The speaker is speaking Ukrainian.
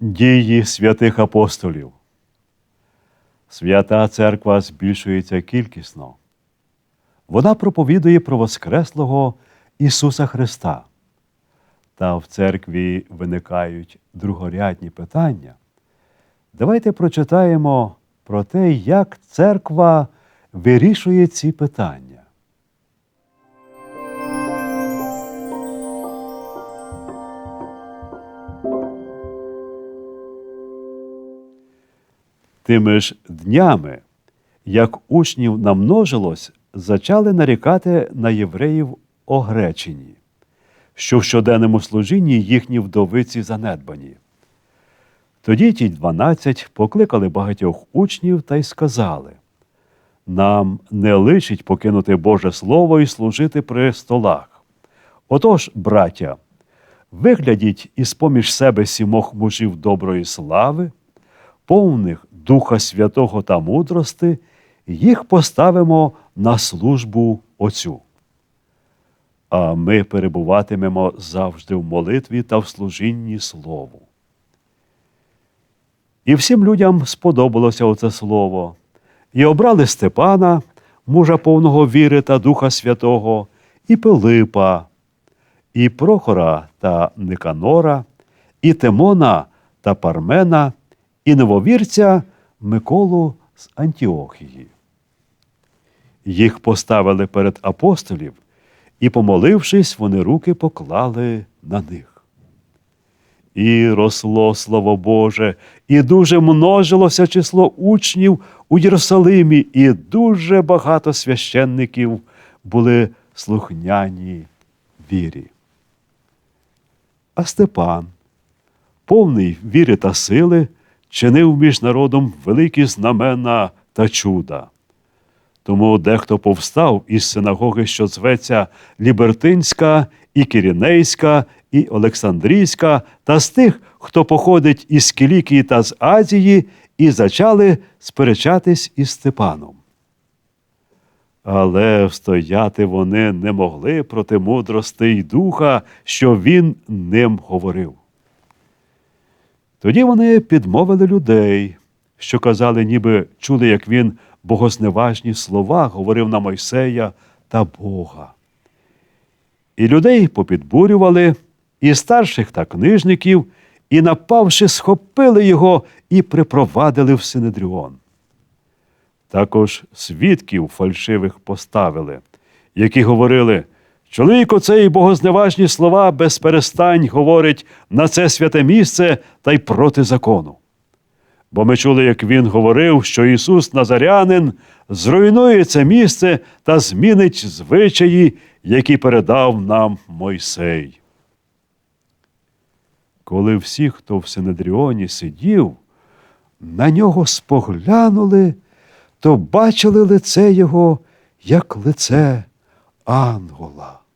Дії святих апостолів. Свята церква збільшується кількісно. Вона проповідує про Воскреслого Ісуса Христа. Та в церкві виникають другорядні питання. Давайте прочитаємо про те, як церква вирішує ці питання. Тими ж днями, як учнів намножилось, зачали нарікати на євреїв огречені, що в щоденному служінні їхні вдовиці занедбані. Тоді ті дванадцять покликали багатьох учнів та й сказали: Нам не личить покинути Боже Слово і служити при столах. Отож, браття, виглядіть із поміж себе сімох мужів доброї слави, повних Духа Святого та мудрости, їх поставимо на службу Отцю. А ми перебуватимемо завжди в молитві та в служінні Слову. І всім людям сподобалося оце слово, і обрали Степана, мужа повного віри та Духа Святого, і Пилипа, і Прохора та Никанора, і Тимона та Пармена, і нововірця Миколу з Антіохії. Їх поставили перед апостолів, і, помолившись, вони руки поклали на них. І росло слово Боже, і дуже множилося число учнів у Єрусалимі, і дуже багато священників були слухняні вірі. А Степан, повний віри та сили, чинив між народом великі знамена та чуда. Тому дехто повстав із синагоги, що зветься Лібертинська, і Кірінейська, і Олександрійська, та з тих, хто походить із Кілікії та з Азії, і зачали сперечатись із Степаном. Але встояти вони не могли проти мудрости й духа, що він ним говорив. Тоді вони підмовили людей, що казали, ніби чули, як він богозневажні слова говорив на Мойсея та Бога. І людей попідбурювали, і старших та книжників, і, напавши, схопили його і припровадили в Синедріон. Також свідків фальшивих поставили, які говорили, чоловік оцей богозневажні слова без перестань говорить на це святе місце та й проти закону. Бо ми чули, як він говорив, що Ісус Назарянин зруйнує це місце та змінить звичаї, які передав нам Мойсей. Коли всі, хто в Синедріоні сидів, на нього споглянули, то бачили лице його, як лице an ola.